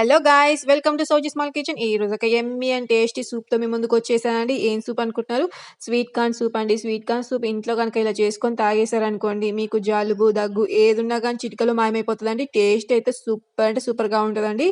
Hello guys welcome to Sowji small kitchen ఈ రోజు ఒక ఎమ్మి అండ్ టేస్టీ సూప్తో మీ ముందుకు వచ్చేసానండి. ఏం సూప్ అనుకుంటున్నారు? స్వీట్ కార్న్ సూప్ అండి. స్వీట్ కార్న్ సూప్ ఇంట్లో కనుక ఇలా చేసుకొని తాగేశారనుకోండి మీకు జలుబు దగ్గు ఏది ఉన్నా కానీ చిటికలో మాయమైపోతుందండి. టేస్ట్ అయితే సూపర్ అంటే సూపర్గా ఉంటుందండి.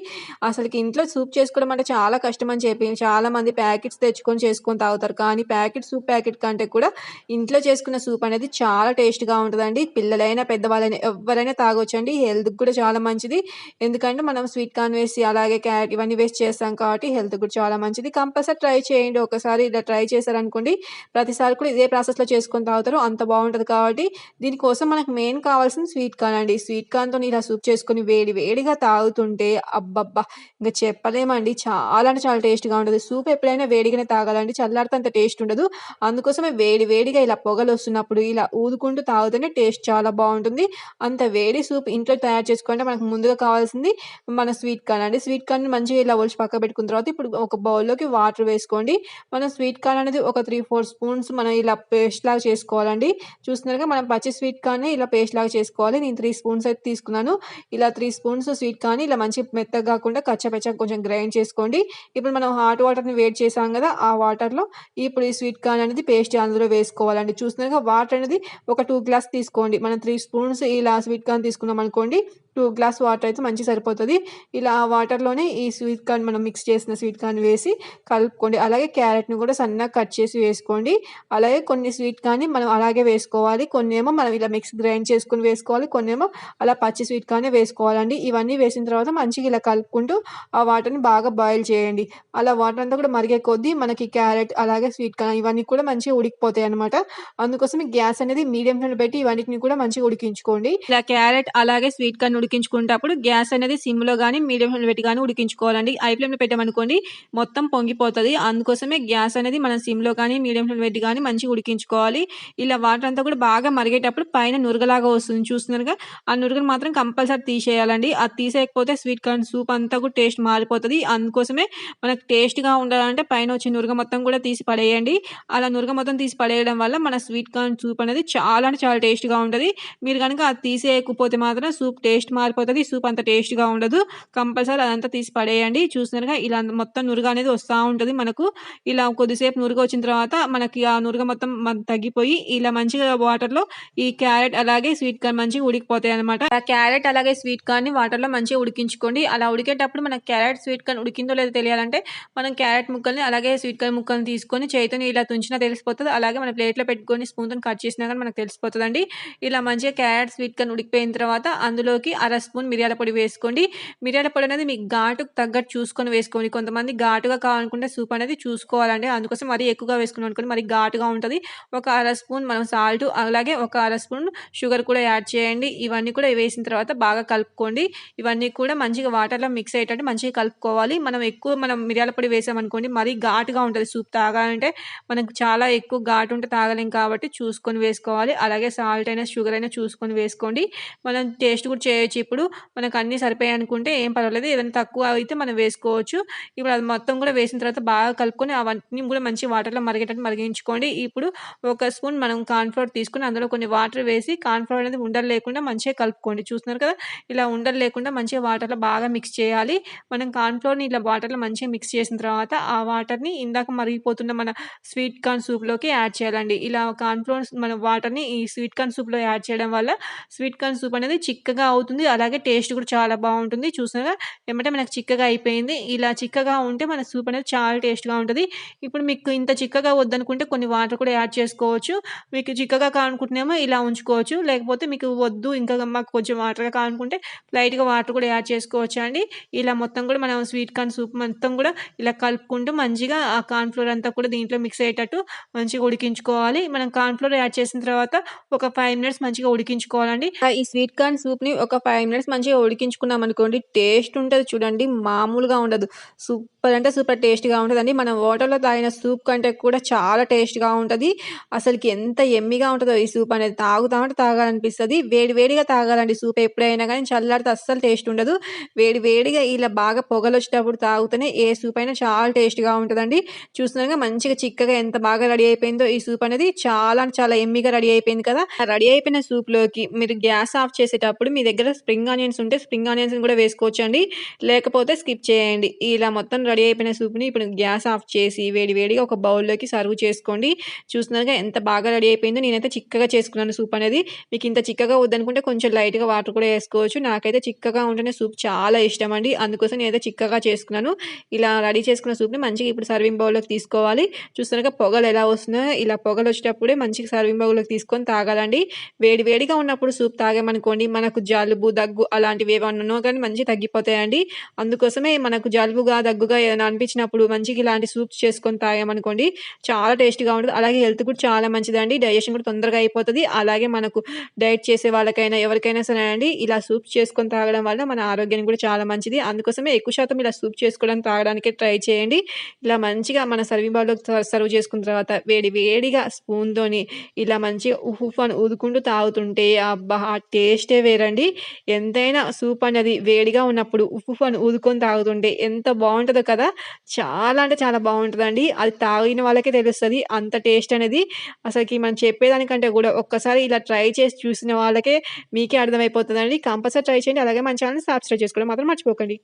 అసలుకి ఇంట్లో సూప్ చేసుకోవడం అంటే చాలా కష్టం అని చెప్పి చాలా మంది ప్యాకెట్స్ తెచ్చుకొని చేసుకొని తాగుతారు. కానీ ప్యాకెట్ సూప్ ప్యాకెట్ కంటే కూడా ఇంట్లో చేసుకున్న సూప్ అనేది చాలా టేస్ట్గా ఉంటుందండి. పిల్లలైనా పెద్దవాళ్ళైనా ఎవరైనా తాగొచ్చండి. హెల్త్కి కూడా చాలా మంచిది. ఎందుకంటే మనం స్వీట్ కార్న్ వేసి అలాగే క్యారెట్ ఇవన్నీ వేస్ట్ చేస్తాం కాబట్టి హెల్త్ కూడా చాలా మంచిది. కంపల్సరీ ట్రై చేయండి. ఒకసారి ఇలా ట్రై చేశారనుకోండి ప్రతిసారి కూడా ఇదే ప్రాసెస్లో చేసుకొని తాగుతారు. అంత బాగుంటుంది కాబట్టి దీనికోసం మనకు మెయిన్ కావాల్సిన స్వీట్ కార్న్ అండి. స్వీట్ కార్న్తో ఇలా సూప్ చేసుకొని వేడి వేడిగా తాగుతుంటే అబ్బబ్బా! ఇంకా చెప్పలేమండి. చాలా అంటే చాలా టేస్ట్గా ఉంటుంది. సూప్ ఎప్పుడైనా వేడిగానే తాగాలండి. చల్లారితే అంత టేస్ట్ ఉండదు. అందుకోసమే వేడి వేడిగా ఇలా పొగలు వస్తున్నప్పుడు ఇలా ఊదుకుంటూ తాగుతూనే టేస్ట్ చాలా బాగుంటుంది. అంత వేడి సూప్ ఇంట్లో తయారు చేసుకుంటే మనకు ముందుగా కావాల్సింది మన స్వీట్ కార్న్ అండి. స్వీట్ కార్న్ మంచిగా ఇలా ఒలిచి పక్క పెట్టుకున్న తర్వాత ఇప్పుడు ఒక బౌల్లోకి వాటర్ వేసుకోండి. మనం స్వీట్ కార్న్ అనేది ఒక త్రీ ఫోర్ స్పూన్స్ మనం ఇలా పేస్ట్ లాగా చేసుకోవాలండి. చూస్తున్నారుగా మనం పచ్చి స్వీట్ కార్న్ ఇలా పేస్ట్ లాగా చేసుకోవాలి. నేను త్రీ స్పూన్స్ అయితే తీసుకున్నాను. ఇలా త్రీ స్పూన్స్ స్వీట్ కార్న్ ఇలా మంచి మెత్తగా కాకుండా కచ్చపెచ్చగా కొంచెం గ్రైండ్ చేసుకోండి. ఇప్పుడు మనం హాట్ వాటర్ని వేడి చేసాం కదా ఆ వాటర్లో ఇప్పుడు ఈ స్వీట్ కార్న్ అనేది పేస్ట్ అందులో వేసుకోవాలండి. చూస్తున్నారుగా వాటర్ అనేది ఒక టూ గ్లాస్ తీసుకోండి. మనం త్రీ స్పూన్స్ ఇలా స్వీట్ కార్న్ తీసుకున్నాం అనుకోండి టూ గ్లాస్ వాటర్ అయితే మంచి సరిపోతుంది. ఇలా ఆ వాటర్లోనే ఈ స్వీట్ కార్న్ మనం మిక్స్ చేసిన స్వీట్ కార్న్ వేసి కలుపుకోండి. అలాగే క్యారెట్ని కూడా సన్నగా కట్ చేసి వేసుకోండి. అలాగే కొన్ని స్వీట్ కార్న్ని మనం అలాగే వేసుకోవాలి. కొన్ని ఏమో మనం ఇలా మిక్స్ గ్రైండ్ చేసుకుని వేసుకోవాలి. కొన్ని ఏమో అలా పచ్చి స్వీట్ కార్నే వేసుకోవాలండి. ఇవన్నీ వేసిన తర్వాత మంచిగా ఇలా కలుపుకుంటూ ఆ వాటర్ని బాగా బాయిల్ చేయండి. అలా వాటర్ అంతా కూడా మరిగే కొద్దీ మనకి క్యారెట్ అలాగే స్వీట్ కార్న్ ఇవన్నీ కూడా మంచిగా ఉడికిపోతాయి అనమాట అందుకోసం గ్యాస్ అనేది మీడియం ఫ్లేమ్ పెట్టి ఇవన్నిటిని కూడా మంచిగా ఉడికించుకోండి. ఇలా క్యారెట్ అలాగే స్వీట్ కార్న్ ఉడికించుకునేటప్పుడు గ్యాస్ అనేది సిమ్లో కానీ మీడియం ఫ్లేమ్ పెట్టి కానీ ఉడికించుకోవాలండి. హై ఫ్లేమ్లో పెట్టామనుకోండి మొత్తం పొంగిపోతుంది. అందుకోసమే గ్యాస్ అనేది మనం సిమ్లో కానీ మీడియం ఫ్లేమ్ పెట్టి కానీ మంచిగా ఉడికించుకోవాలి. ఇలా వాటర్ అంతా కూడా బాగా మరిగేటప్పుడు పైన నురగలాగా వస్తుంది. చూస్తున్నారుగా ఆ నురగను మాత్రం కంపల్సరీ తీసేయాలండి. అది తీసేయకపోతే స్వీట్ కార్న్ సూప్ అంతా కూడా టేస్ట్ మారిపోతుంది. అందుకోసమే మనకు టేస్ట్గా ఉండాలంటే పైన వచ్చే నురగ మొత్తం కూడా తీసి పడేయండి. అలా నురగ మొత్తం తీసి పడేయడం వల్ల మన స్వీట్ కార్న్ సూప్ అనేది చాలా అంటే చాలా టేస్ట్గా ఉంటుంది. మీరు కనుక అది తీసేయకపోతే మాత్రం సూప్ టేస్ట్ మారిపోతుంది సూప్ అంత టేస్ట్గా ఉండదు. కంపల్సరీ అదంతా తీసి పడేయండి. చూసినారుగా ఇలా మొత్తం నురుగ అనేది వస్తూ ఉంటుంది మనకు. ఇలా కొద్దిసేపు నురుగ వచ్చిన తర్వాత మనకి ఆ నురుగ మొత్తం తగ్గిపోయి ఇలా మంచిగా వాటర్లో ఈ క్యారెట్ అలాగే స్వీట్ కార్న్ మంచిగా ఉడికిపోతాయి అనమాట ఆ క్యారెట్ అలాగే స్వీట్ కార్న్ని వాటర్లో మంచిగా ఉడికించుకోండి. అలా ఉడికేటప్పుడు మనకి క్యారెట్ స్వీట్ కార్న్ ఉడికిందో లేదో తెలియాలంటే మనం క్యారెట్ ముక్కల్ని అలాగే స్వీట్ కార్న్ ముక్కల్ని తీసుకొని చేతిని ఇలా తుంచినా తెలిసిపోతుంది. అలాగే మన ప్లేట్లో పెట్టుకొని స్పూన్తో కట్ చేసినా కానీ మనకు తెలిసిపోతుందండి. ఇలా మంచిగా క్యారెట్ స్వీట్ కార్న్ ఉడికిపోయిన తర్వాత అందులోకి అర స్పూన్ మిరియాల పొడి వేసుకోండి. మిరియాల పొడి అనేది మీకు ఘాటుకు తగ్గట్టు చూసుకొని వేసుకోండి. కొంతమంది ఘాటుగా కావాలనుకుంటే సూప్ అనేది చూసుకోవాలండి. అందుకోసం మరీ ఎక్కువగా వేసుకున్నాం అనుకోండి మరి ఘాటుగా ఉంటుంది. ఒక అర స్పూన్ మనం సాల్ట్ అలాగే ఒక అర స్పూన్ షుగర్ కూడా యాడ్ చేయండి. ఇవన్నీ కూడా వేసిన తర్వాత బాగా కలుపుకోండి. ఇవన్నీ కూడా మంచిగా వాటర్లో మిక్స్ అయ్యేటట్టు మంచిగా కలుపుకోవాలి. మనం ఎక్కువ మనం మిరియాల పొడి వేసామనుకోండి మరీ ఘాటుగా ఉంటుంది సూప్ తాగాలంటే. మనకు చాలా ఎక్కువ ఘాటు ఉంటే తాగలేం కాబట్టి చూసుకొని వేసుకోవాలి. అలాగే సాల్ట్ అయినా షుగర్ అయినా చూసుకొని వేసుకోండి. మనం టేస్ట్ కూడా చేయొచ్చు ఇప్పుడు మనకు అన్నీ సరిపోయాయి అనుకుంటే ఏం పర్వాలేదు. ఏదైనా తక్కువ అయితే మనం వేసుకోవచ్చు. ఇప్పుడు అది మొత్తం కూడా వేసిన తర్వాత బాగా కలుపుకొని అవన్నీ కూడా మంచి వాటర్లో మరిగేటట్టు మరిగించుకోండి. ఇప్పుడు ఒక స్పూన్ మనం కార్న్ఫ్లోర్ తీసుకుని అందులో కొన్ని వాటర్ వేసి కార్న్ఫ్లోర్ అనేది ఉండలు లేకుండా మంచిగా కలుపుకోండి. చూస్తున్నారు కదా? ఇలా ఉండలు లేకుండా మంచిగా వాటర్లో బాగా మిక్స్ చేయాలి. మనం కార్న్ఫ్లోర్ని ఇలా వాటర్లో మంచిగా మిక్స్ చేసిన తర్వాత ఆ వాటర్ని ఇందాక మరిగిపోతున్న మన స్వీట్ కార్న్ సూప్లోకి యాడ్ చేయాలండి. ఇలా కార్న్ఫ్లోర్ మన వాటర్ని ఈ స్వీట్ కార్న్ సూప్లో యాడ్ చేయడం వల్ల స్వీట్ కార్న్ సూప్ అనేది చిక్కగా అవుతుంది. అలాగే టేస్ట్ కూడా చాలా బాగుంటుంది. చూసారా? ఏమంటే మనకు చిక్కగా అయిపోయింది. ఇలా చిక్కగా ఉంటే మన సూప్ అనేది చాలా టేస్ట్గా ఉంటుంది. ఇప్పుడు మీకు ఇంత చిక్కగా వద్దనుకుంటే కొన్ని వాటర్ కూడా యాడ్ చేసుకోవచ్చు. మీకు చిక్కగా కానుకుంటున్నామో ఇలా ఉంచుకోవచ్చు. లేకపోతే మీకు వద్దు ఇంకా మాకు కొంచెం వాటర్గా కానుకుంటే లైట్గా వాటర్ కూడా యాడ్ చేసుకోవచ్చు అండి? ఇలా మొత్తం కూడా మనం స్వీట్ కార్న్ సూప్ మొత్తం కూడా ఇలా కలుపుకుంటూ మంచిగా ఆ కార్న్ఫ్లోర్ అంతా కూడా దీంట్లో మిక్స్ అయ్యేటట్టు మంచిగా ఉడికించుకోవాలి. మనం కార్న్ఫ్లోర్ యాడ్ చేసిన తర్వాత ఒక ఫైవ్ మినిట్స్ మంచిగా ఉడికించుకోవాలండి. ఆ ఈ స్వీట్ కార్న్ సూప్ని ఒక ఫైవ్ మినిట్స్ మంచిగా ఉడికించుకున్నాం అనుకోండి టేస్ట్ ఉంటుంది చూడండి మామూలుగా ఉండదు. సూపర్ అంటే సూపర్ టేస్ట్గా ఉంటుందండి. మనం వాటర్లో తాగిన సూప్ కంటే కూడా చాలా టేస్ట్గా ఉంటుంది. అసలుకి ఎంత ఎమ్మిగా ఉంటుందో ఈ సూప్ అనేది. తాగుతామంటే తాగాలనిపిస్తుంది. వేడి వేడిగా తాగాలండి సూప్. ఎప్పుడైనా కానీ చల్లారితే అస్సలు టేస్ట్ ఉండదు. వేడి వేడిగా ఇలా బాగా పొగలు వచ్చేటప్పుడు తాగుతూనే ఏ సూప్ అయినా చాలా టేస్ట్గా ఉంటుందండి. చూస్తున్నాగా మంచిగా చిక్కగా ఎంత బాగా రెడీ అయిపోయిందో ఈ సూప్ అనేది. చాలా చాలా ఎమ్మిగా రెడీ అయిపోయింది కదా. రెడీ అయిపోయిన సూప్లోకి మీరు గ్యాస్ ఆఫ్ చేసేటప్పుడు మీ దగ్గర స్ప్రింగ్ ఆనియన్స్ ఉంటే స్ప్రింగ్ ఆనియన్స్‌ని కూడా వేసుకోవచ్చండి. లేకపోతే స్కిప్ చేయండి. ఇలా మొత్తం రెడీ అయిపోయిన సూప్‌ని ఇప్పుడు గ్యాస్ ఆఫ్ చేసి వేడి వేడిగా ఒక బౌల్‌లోకి సర్వ్ చేసుకోండి. చూస్తున్నారుగా ఎంత బాగా రెడీ అయిపోయిందో. నేనైతే చిక్కగా చేసుకున్నాను సూప్ అనేది. మీకు ఇంత చిక్కగా వద్దనుకుంటే కొంచెం లైట్‌గా వాటర్ కూడా వేసుకోవచ్చు నాకైతే చిక్కగా ఉంటేనే సూప్ చాలా ఇష్టం అండి అందుకోసం నేనైతే చిక్కగా చేసుకున్నాను. ఇలా రెడీ చేసుకున్న సూప్‌ని మంచిగా ఇప్పుడు సర్వింగ్ బౌల్‌లోకి తీసుకోవాలి. చూస్తున్నారుగా పొగలు ఎలా వస్తున్నాయో ఇలా పొగలు వచ్చేటప్పుడే మంచిగా సర్వింగ్ బౌల్‌లోకి తీసుకొని తాగాలండి. వేడి వేడిగా ఉన్నప్పుడు సూప్ తాగామనుకోండి మనకు జలుబు, దగ్గు అలాంటివి ఏమన్నా ఉన్నా మంచి మంచిగా తగ్గిపోతాయండి. అందుకోసమే మనకు జలుబుగా, దగ్గుగా ఏదైనా అనిపించినప్పుడు మంచిగా ఇలాంటి సూప్స్ చేసుకొని తాగామనుకోండి చాలా టేస్టీగా ఉంటుంది అలాగే హెల్త్ కూడా చాలా మంచిదండి. డైజెషన్ కూడా తొందరగా అయిపోతుంది అలాగే మనకు డైట్ చేసే వాళ్ళకైనా ఎవరికైనా సరే అండి ఇలా సూప్ చేసుకొని తాగడం వల్ల మన ఆరోగ్యానికి కూడా చాలా మంచిది. అందుకోసమే ఎక్కువ శాతం ఇలా సూప్ చేసుకోవడానికి తాగడానికే ట్రై చేయండి. ఇలా మంచిగా మన సర్వింగ్ బౌల్‌లోకి సర్వ్ చేసుకున్న తర్వాత వేడి వేడిగా స్పూన్‌తోని ఇలా మంచిగా ఉఫ్ ఉఫ్ అని ఊదుకుంటూ తాగుతుంటే అబ్బా! ఆ టేస్టే వేరండి. ఎంతైనా సూప్ అనేది వేడిగా ఉన్నప్పుడు ఉప్పు అని ఊదుకొని తాగుతుంటే ఎంత బాగుంటుందో కదా! చాలా అంటే చాలా బాగుంటుందండి అది తాగిన వాళ్ళకే తెలుస్తుంది అంత టేస్ట్ అనేది అసలుకి మనం చెప్పేదానికంటే కూడా ఒక్కసారి ఇలా ట్రై చేసి చూసిన వాళ్ళకే మీకే అర్థమైపోతుందండి కంపల్సరీ ట్రై చేయండి. అలాగే మన ఛానల్ సబ్స్క్రైబ్ చేసుకోవడం మాత్రం మర్చిపోకండి.